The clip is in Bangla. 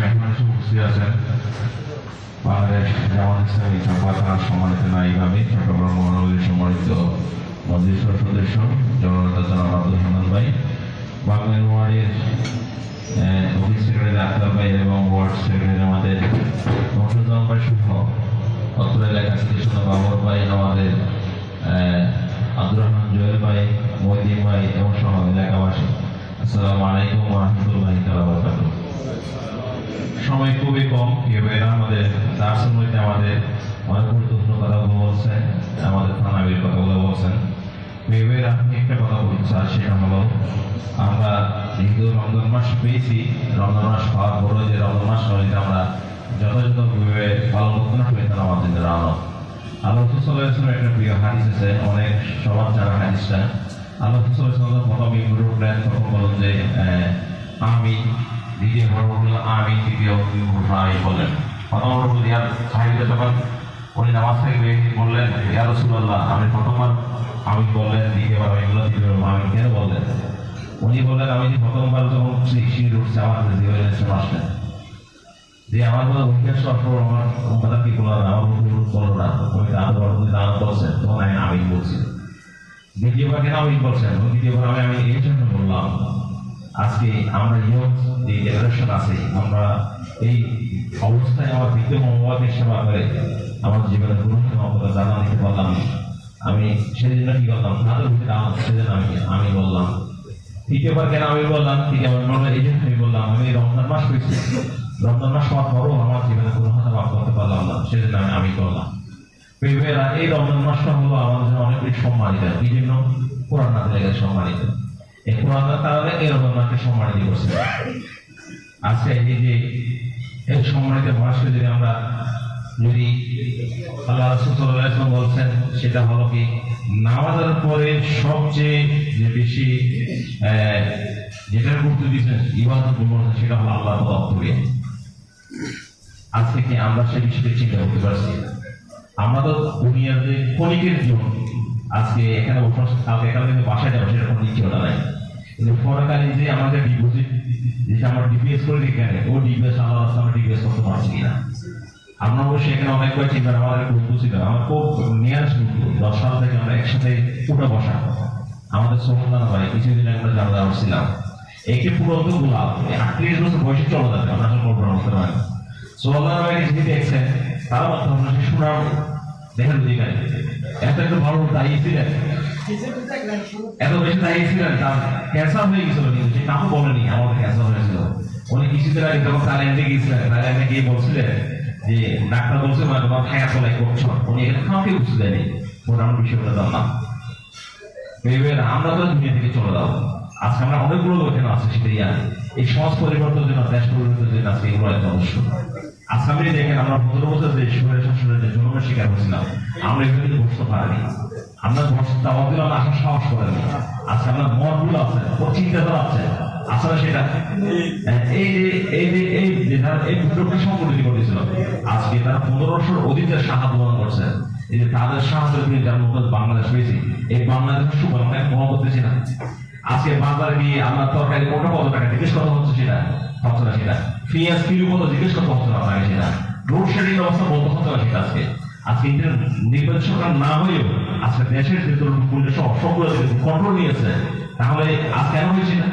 মেহমান উপস্থিত আছেন বাংলাদেশ জামাত ইসলামী সম্মানিত সদস্য হান্নান ভাই বাংলাদেশ ওয়ার্ডের অফিস সেক্রেটারি এবং ওয়ার্ড সেক্রেটারি আমাদের মহসুদ্দাম ভাই এলাকার কৃষ্ণ বাবর ভাই আমাদের আব্দুর রহমান জয়েল ভাই মহিদিন ভাই এবং সহ এলাকাবাসী আসসালামু আলাইকুম রহমতুল্লাহ সময় খুবই কম এবার আমাদের তার সময়তে আমাদের অনেক গুরুত্বপূর্ণ কথাগুলো বলছেন আমাদের থানাবির কথাগুলো বলছেন। আপনি একটা কথা বলতে চান সেটা হলো, আমরা রমজান মাস পেয়েছি, রমজান মাস যে রমজান মাস হয়েছে আমরা যথাযথভাবে পালন করতে না আল্লাহ একটা প্রিয় হাদিস আছে, অনেক সবার জানা হাদিসটা। আল্লাহ সুসাল্লাহ প্রথম ইমরুল যে আমি দ্বিতীয় হলো আমি তৃতীয় ভাই বললেন। প্রথম বড় ইয়ার উনি নামাজ থেকে বললেন, ইয়া রসুল্লাহ আমি প্রথমবার আমি বললেন, দ্বিতীয়বার আমি বললাম, তৃতীয়বার আমি কেন বললেন? উনি বললেন, আমি প্রথমবার যখন সিঁড়ি উঠছে আমার জীবনে আসলেন যে আমার কোনো অভ্যাস সফর আমার কথা কি বলল না, আমার বন্ধু বলল না, তুমি দাঁত বড় তুমি বলছেন তখন আমি আমি বলছি। দ্বিতীয়বার কেন আমি বলছেন? দ্বিতীয়বার আমি আমি এই জন্য বললাম আজকে আমরা ইয়ং যে জেনারেশন আছে। আমরা এই অবস্থায় আমার বৃদ্ধ মমবাদকে সেবা করে আমার জীবনে গুরুত্ব আমরা জানা দিতে পারলাম। আমি সেজন্য কি করলাম? তাদের ভিতরে আমার সেজন্য আমি আমি বললাম। তৃতীয়বার কেন আমি বললাম? তৃতীয়বার বললাম এই জন্য আমি বললাম, আমি রমজান মাস পেয়েছি রমজান মাস হওয়ার পরও আমার জীবনে কোনো হাতে মাফ করতে পারলাম না। সেজন্য আমি আমি করলাম। এই রমজান মাসটা হলো আমাদের অনেক বেশি সম্মানিত। এই জন্য কোরআন নাতে সম্মানিত। কোরআন তাহলে এই রমজান সম্মানিত করছে আজকে এই যে এই সম্মানিত মাসকে যদি আমরা যদি আল্লাহ রাসূল সাল্লাল্লাহু বলছেন সেটা হলো কি নামাজের পরে সবচেয়ে যে বেশি যেটার গুরুত্ব দিয়েছেন ইবাদত সেটা হলো আল্লাহ তত্ত্বকে আজকে কি আমরা সে বিষয়টি চিন্তা করতে পারছি? আমরা তো দুনিয়ার যে ক্ষণিকের জীবন আজকে এখানে কালকে এখানে কিন্তু বাসায় যাব, সেটা কোনো ইচ্ছে নাই। কিন্তু পরকালীন যে আমাদের ডিপোজিট যেটা আমরা ডিপিএস করে এখানে, ও ডিপিএস আমরা ডিপিএস করতে পারছি কিনা? আমরা অবশ্যই এখানে অনেক বার চিন্তা আমাদের বন্ধু ছিল। আমার খুব নিয়ারেস্ট বন্ধু দশ সাল থেকে আমরা একসাথে উঠে বসা। আমাদের সমন্বয় ভাই, কিছুদিন আমরা জানা ছিলাম একে পুরো গোলাপ আটত্রিশ বছর বয়সে চলে যাবে, আমরা আসলে কল্পনা করতে পারি সোলার বাইরে যিনি দেখছেন, তারা মাত্র আমরা দেখেন দিকায় এত বড় দায়ী ছিলেন এত বেশি দায়ী ছিলেন তার ক্যান্সার হয়ে গেছিল সে নামও বলেনি, আমার ক্যান্সার হয়েছিল উনি কিছুদিন আগে যখন থাইল্যান্ডে গিয়েছিলেন, থাইল্যান্ডে গিয়ে বলছিলেন যে, ডাক্তার বলছে মানে তোমার খায়া চলাই করছ। উনি এখানে খাওয়াকে দেয়নি। মোটামুটি বিষয়টা জানলাম। ভেবে আমরা তো দুনিয়া থেকে চলে যাব। আজকে আমরা অনেকগুলো লোকের আছে জানি এই সমাজ পরিবর্তনের জন্য, দেশ পরিবর্তনের জন্য আজকে এগুলো একটা অবশ্য। আজকে আপনি দেখেন, আমরা পনেরো বছর যে সুরের শাসনের যে জন্মের শিকার হয়েছিলাম, আমরা এখানে বসতে পারিনি। আমরা বসতে দিলাম আসার সাহস করেনি। আজকে আমরা মনগুলো আছে চিন্তাধারা আছে। আসলে সেটা এই যে এই যে এই করেছিল। আজকে এই যে তাদের বাংলাদেশ পেয়েছি এই বাংলাদেশের আমরা না আজকে বাজারে গিয়ে আমরা তরকারি কোনটা কত টাকা জিজ্ঞেস করতে হচ্ছে সেটা? হচ্ছে না সেটা। পেঁয়াজ কিলো কত জিজ্ঞেস করতে হচ্ছে না আপনাকে সেটা। লোডশেডিং অবস্থা বলতে হচ্ছে না সেটা আজকে। আজকে ইন্টার নির্বাচন সরকার না হয়েও আজকে দেশের যে মূল্য সব, সবগুলো কন্ট্রোল নিয়েছে, তাহলে আজ কেন হয়েছে না